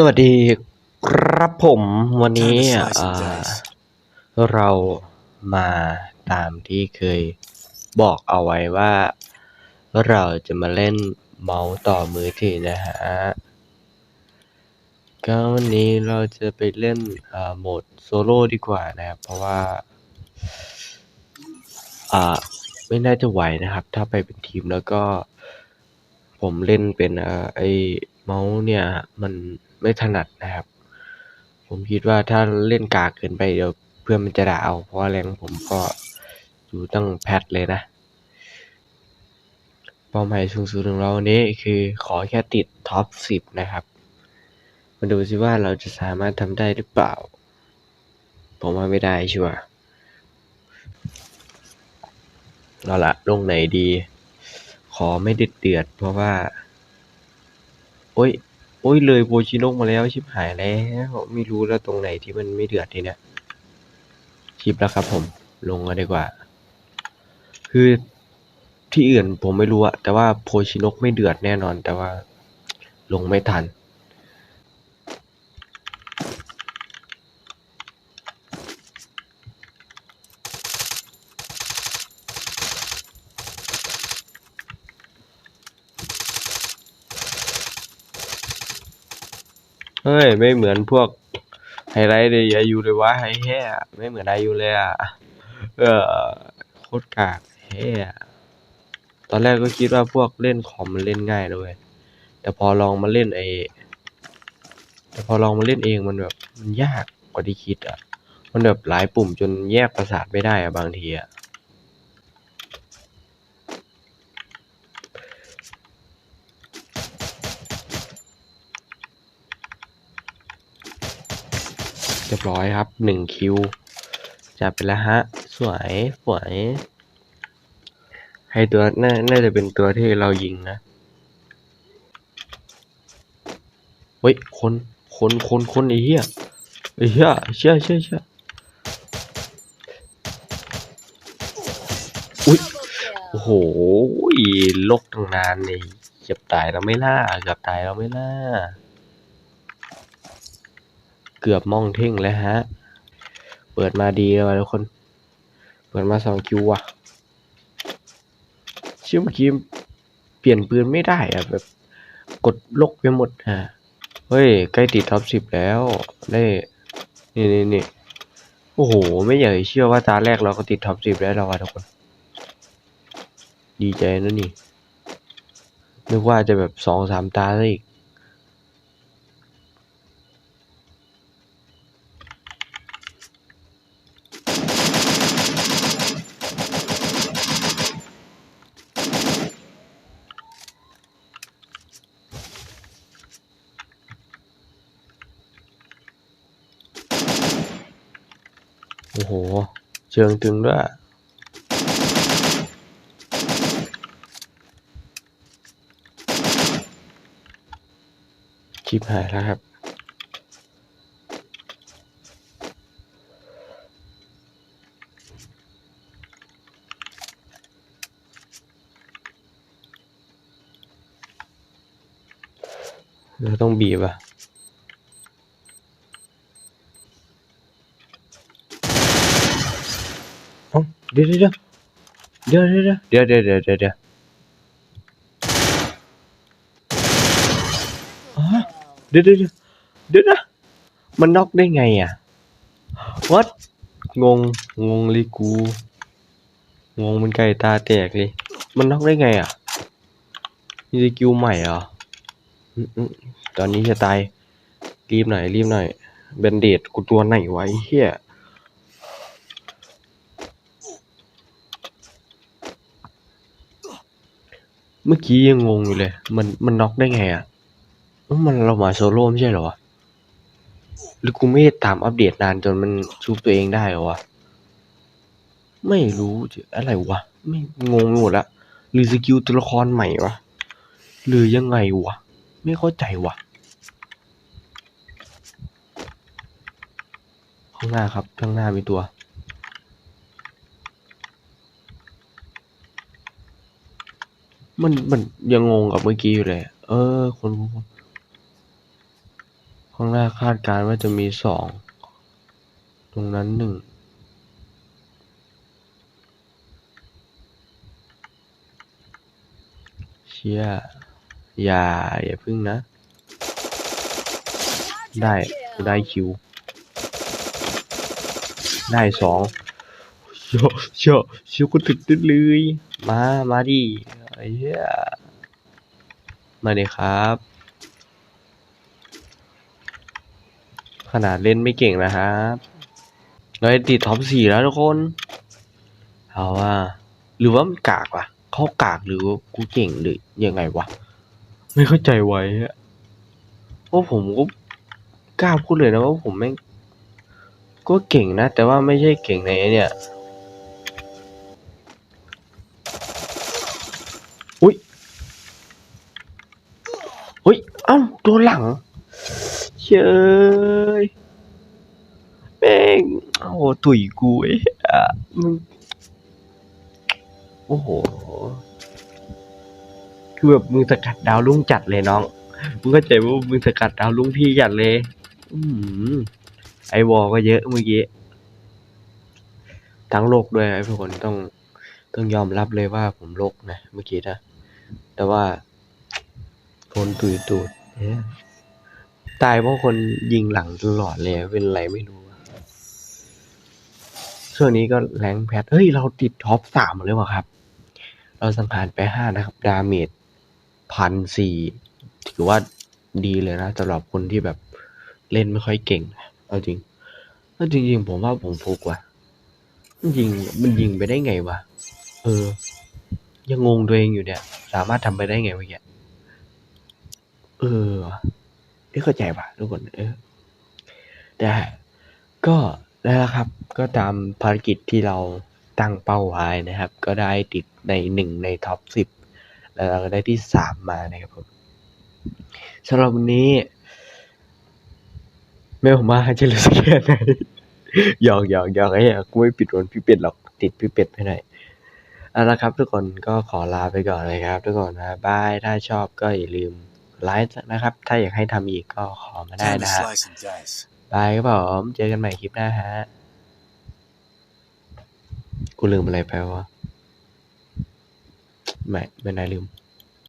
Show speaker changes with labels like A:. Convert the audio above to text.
A: สวัสดีครับผมวันนี้
B: Time to slice
A: อ่า
B: and dice.
A: เรามาตามที่เคยบอกเอาไว้ว่า เราจะมาเล่นเมาส์ต่อมือถือนะฮะก็วันนี้เราจะไปเล่นอ่าโหมดโซโล่ดีกว่านะครับเพราะว่าอ่าไม่น่าจะไหวนะครับ ถ้าไปเป็นทีมแล้วก็ ผมเล่นเป็นเอ่อไอ เมาส์เนี่ยมันไม่ถนัดนะครับ ผมคิดว่าถ้าเล่นกากเกินไปเดี๋ยวเพื่อนมันจะด่าเอา เพราะแรงผมก็อยู่ตั้งแพทเลยนะเป้าหมายสูงสุดของเราวันนี้คือขอแค่ติดท็อปสิบนะครับ มาดูสิว่าเราจะสามารถทำได้หรือเปล่า ผมว่าไม่ได้ชัวร์เอาละลงไหนดี ขอไม่เด็ดเดือดเพราะว่า โอ้ย โอ้ยเลยโบชิโนกมาแล้วชิบหายแล้ว ไม่รู้แล้วตรงไหนที่มันไม่เดือดทีเนี้ยชิปแล้วครับ ผม ลงกันดีกว่า คือที่อื่นผมไม่รู้อะแต่ว่าโพชินกไม่เดือดแน่นอน แต่ว่าลงไม่ทัน เฮ้ย ไม่เหมือนพวกไฮไลท์เลยอายุเลยวะไฮแฮ่ไม่เหมือนอายุเลยอะ เออโคตรกากแฮ่ตอนแรกก็คิดว่าพวกเล่นคอมมันเล่นง่ายเลยแต่พอลองมาเล่นไอแต่พอลองมาเล่นเองมันแบบมันยากกว่าที่คิดอะ มันแบบหลายปุ่มจนแยกประสาทไม่ได้อะบางทีอะ เรียบร้อยครับหนึ่งคิวจับไปแล้วฮะ สวยสวยให้ตัวน่าน่าจะเป็นตัวที่เรายิงนะเฮ้ยคนคนคนคนไอ้เหี้ยไอ้เหี้ยเชื่อเชื่อเชื่ออุ้ยโอ้โหลกตั้งนานนี่เกือบตายแล้วไม่ล่าเกือบตายแล้วไม่ล่า เกือบมองเท่งแล้วฮะ เปิดมาดีเลยว่ะทุกคน เปิดมาสองคิวว่ะเชื่อเมื่อกี้เปลี่ยนปืนไม่ได้อะแบบกดลกไปหมดฮะ เฮ้ย ใกล้ติดท็อปสิบแล้วได้นี่นี่นี่โอ้โห ไม่อยากเชื่อว่าตาแรกเราก็ติดท็อปสิบแล้วเราอะทุกคน ดีใจนะนี่นึกว่าจะแบบสองสามตาซะอีก โอ้โห เชิงตึงด้วยชิบหายแล้วครับ เราต้องบีบอะ เอ้าเดี๋ยวเดี๋ยวเดี๋ยวเดี๋ยวเดี๋ยวเดี๋ยวเดี๋ยวเดี๋ยวเดี๋ยวอ๋อเดี๋ยวเดี๋ยวเดี๋ยวเดี๋ยวนะมันน็อกได้ไงอะ what งง งงเลยกู งงมันไก่ตาแตกเลย มันน็อกได้ไงอะมีสกิลใหม่เหรออืมอืมตอนนี้จะตาย รีบหน่อย รีบหน่อยเบนเดดกูตัวไหนไวะไอ้เฮีย เมื่อกี้ยังงงอยู่เลย มันมันน็อกได้ไงอะมันเรามาโซโล่ไม่ใช่เหรอวะ หรือกูไม่ได้ตามอัปเดตนานจนมันชูตัวเองได้เหรอวะ ไม่รู้จะอะไรวะ ไม่งงหมดละ หรือสกิลตัวละครใหม่วะ หรือยังไงวะ ไม่เข้าใจวะข้างหน้าครับ ข้างหน้ามีตัว มันมันยังงงกับเมื่อกี้อยู่เลย เออ คนคนข้างหน้าคาดการณ์ว่าจะมีสอง ตรงนั้นหนึ่งเชี่ยอย่า อย่าพึ่งนะ ได้กูได้คิว ได้สองเชี่ยเชี่ยเชี่ยกูติดติดเลย มา มาดิ ไอ้เหี้ยมาเลยครับ ขนาดเล่นไม่เก่งนะครับเราติดท็อปสี่แล้วทุกคนเอาว่า หรือว่ามันกากวะเขากากหรือว่ากูเก่งหรือยังไงวะ ไม่เข้าใจไว้อะเพราะผมก็กล้าพูดเลยนะว่าผมแม่งก็เก่งนะ แต่ว่าไม่ใช่เก่งในเนี่ย อุ้ย เอ้าโดนหลังเชยแม่งโอ้ตุยกูไอ้เหี้ยมึงโอ้โห คือแบบมึงสกัดดาวลุ่งจัดเลยน้อง มึงก็ใจว่ามึงสกัดดาวลุ่งพี่จัดเลย อืมไอวอลก็เยอะเมื่อกี้ ทั้งโลกด้วยไอ้พวกคนต้องต้องยอมรับเลยว่าผมโลกนะ เมื่อกี้นะ แต่ว่า นตุยตูดเอ๊ะตายเพราะคนยิงหลังตลอดเลยเป็นไรไม่รู้ช่วงนี้ก็แรงแพทเฮ้ย เราติดท็อปสามเลยวะครับ เราสังหารไปห้านะครับ ดาเมจพันสี่ถือว่าดีเลยนะสำหรับคนที่แบบเล่นไม่ค่อยเก่งเอาจริงเอาจริงๆผมว่าผมฟุกว่ะมันยิงมันยิงไปได้ไงวะเออ ยังงงตัวเองอยู่เนี่ย สามารถทำไปได้ไงเมื่อกี้ เออว่ะไม่เข้าใจป่ะทุกคนเออแต่ก็นั่นแหละครับ ก็ตามภารกิจที่เราตั้งเป้าไว้นะครับ ก็ได้ติดในหนึ่งในท็อปสิบแล้วเราก็ได้ที่สามมานะครับผมสำหรับวันนี้ ไม่ผมว่าจะรู้สึกแค่ไหนหยอกหยอกหยอกไอ้เหี้ยกูไม่ปิดวันพี่เป็ดหรอกติดพี่เป็ดไปหน่อยเอาละครับ ทุกคนก็ขอลาไปก่อนเลยครับ ทุกคนนะบายถ้าชอบก็อย่าลืม ไลค์นะครับ ถ้าอยากให้ทำอีกก็ขอมาได้
B: Time to
A: นะฮะ
B: slice and dice.
A: บายครับผมเจอกันใหม่คลิปหน้าฮะ กูลืมอะไรไปวะ ไม่ ไม่ได้ลืม